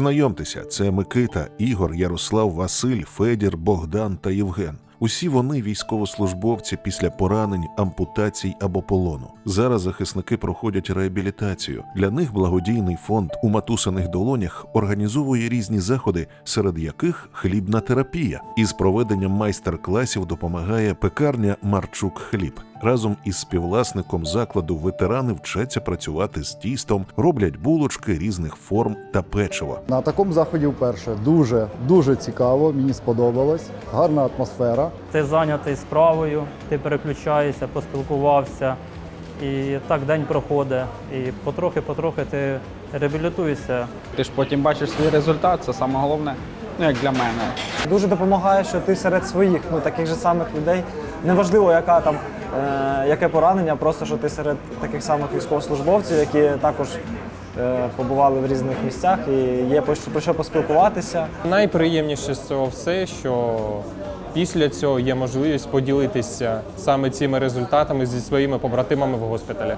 Знайомтеся, це Микита, Ігор, Ярослав, Василь, Федір, Богдан та Євген. Усі вони військовослужбовці після поранень, ампутацій або полону. Зараз захисники проходять реабілітацію. Для них благодійний фонд у матусиних долонях організовує різні заходи, серед яких хлібна терапія. Із проведенням майстер-класів допомагає пекарня Марчук Хліб. Разом із співвласником закладу ветерани вчаться працювати з тістом, роблять булочки різних форм та печиво. На такому заході вперше дуже дуже цікаво. Мені сподобалось. Гарна атмосфера. Ти зайнятий справою, ти переключаєшся, поспілкувався, і так день проходить. І потрохи-потрохи ти реабілітуєшся. Ти ж потім бачиш свій результат, це саме головне, ну як для мене. Дуже допомагає, що ти серед своїх, ну таких же самих людей. Неважливо, яка там яке поранення, просто що ти серед таких самих військовослужбовців, які також е, побували в різних місцях, і є про що поспілкуватися. Найприємніше з цього все, що після цього є можливість поділитися саме цими результатами зі своїми побратимами в госпіталі.